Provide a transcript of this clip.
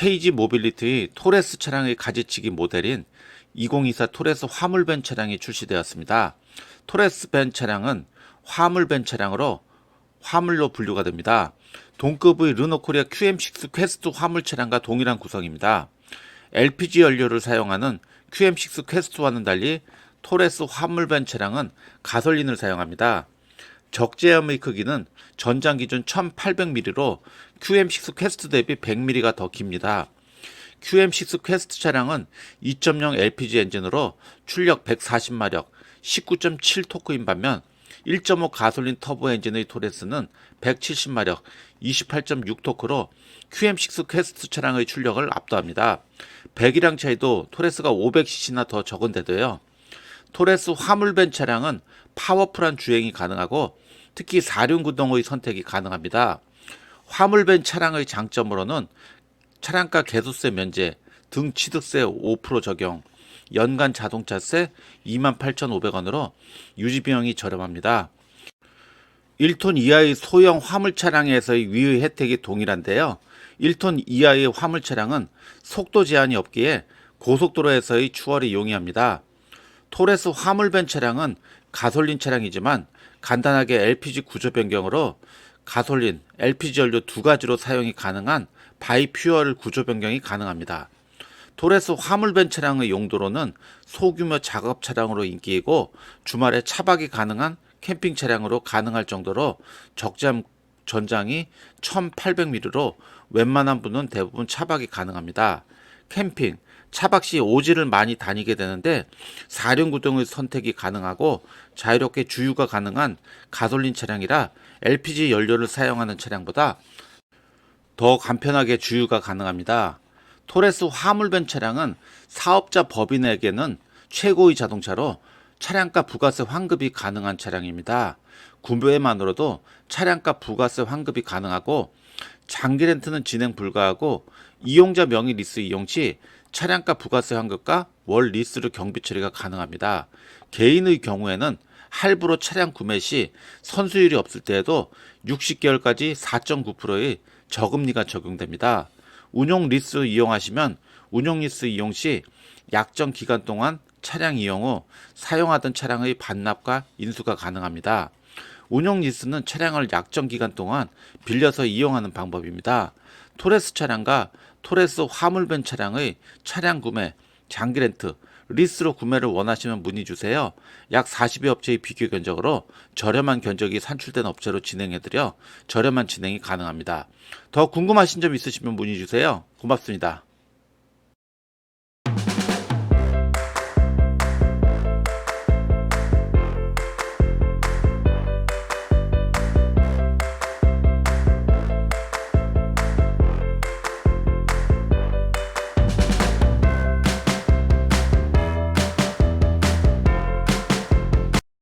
KG 모빌리티 토레스 차량의 가지치기 모델인 2024 토레스 화물밴 차량이 출시되었습니다. 토레스 밴 차량은 화물밴 차량으로 화물로 분류가 됩니다. 동급의 르노코리아 QM6 퀘스트 화물 차량과 동일한 구성입니다. LPG 연료를 사용하는 QM6 퀘스트와는 달리 토레스 화물밴 차량은 가솔린을 사용합니다. 적재함의 크기는 전장 기준 1800mm로 QM6 퀘스트 대비 100mm가 더 깁니다. QM6 퀘스트 차량은 2.0 LPG 엔진으로 출력 140마력, 19.7 토크인 반면 1.5 가솔린 터보 엔진의 토레스는 170마력, 28.6 토크로 QM6 퀘스트 차량의 출력을 압도합니다. 배기량 차이도 토레스가 500cc나 더 적은데도요. 토레스 화물밴 차량은 파워풀한 주행이 가능하고 특히 사륜 구동의 선택이 가능합니다. 화물밴 차량의 장점으로는 차량가 개소세 면제, 등 취득세 5% 적용, 연간 자동차세 28,500원으로 유지 비용이 저렴합니다. 1톤 이하의 소형 화물 차량에서의 위의 혜택이 동일한데요. 1톤 이하의 화물 차량은 속도 제한이 없기에 고속도로에서의 추월이 용이합니다. 토레스 화물밴 차량은 가솔린 차량이지만 간단하게 LPG 구조 변경으로 가솔린, LPG 연료 두 가지로 사용이 가능한 바이퓨얼 구조 변경이 가능합니다. 토레스 화물밴 차량의 용도로는 소규모 작업 차량으로 인기이고 주말에 차박이 가능한 캠핑 차량으로 가능할 정도로 적재함 전장이 1800mm로 웬만한 분은 대부분 차박이 가능합니다. 캠핑, 차박 시 오지를 많이 다니게 되는데 사륜구동의 선택이 가능하고 자유롭게 주유가 가능한 가솔린 차량이라 LPG 연료를 사용하는 차량보다 더 간편하게 주유가 가능합니다. 토레스 화물밴 차량은 사업자 법인에게는 최고의 자동차로 차량가 부가세 환급이 가능한 차량입니다. 구매만으로도 차량가 부가세 환급이 가능하고 장기 렌트는 진행 불가하고 이용자 명의 리스 이용 시 차량가 부가세 환급과 월 리스로 경비 처리가 가능합니다. 개인의 경우에는 할부로 차량 구매 시 선수율이 없을 때에도 60개월까지 4.9%의 저금리가 적용됩니다. 운용 리스 이용하시면 운용 리스 이용 시 약정 기간 동안 차량 이용 후 사용하던 차량의 반납과 인수가 가능합니다. 운용 리스는 차량을 약정 기간 동안 빌려서 이용하는 방법입니다. 토레스 차량과 토레스 화물밴 차량의 차량 구매, 장기 렌트, 리스로 구매를 원하시면 문의 주세요. 약 40여 업체의 비교 견적으로 저렴한 견적이 산출된 업체로 진행해드려 저렴한 진행이 가능합니다. 더 궁금하신 점 있으시면 문의 주세요. 고맙습니다.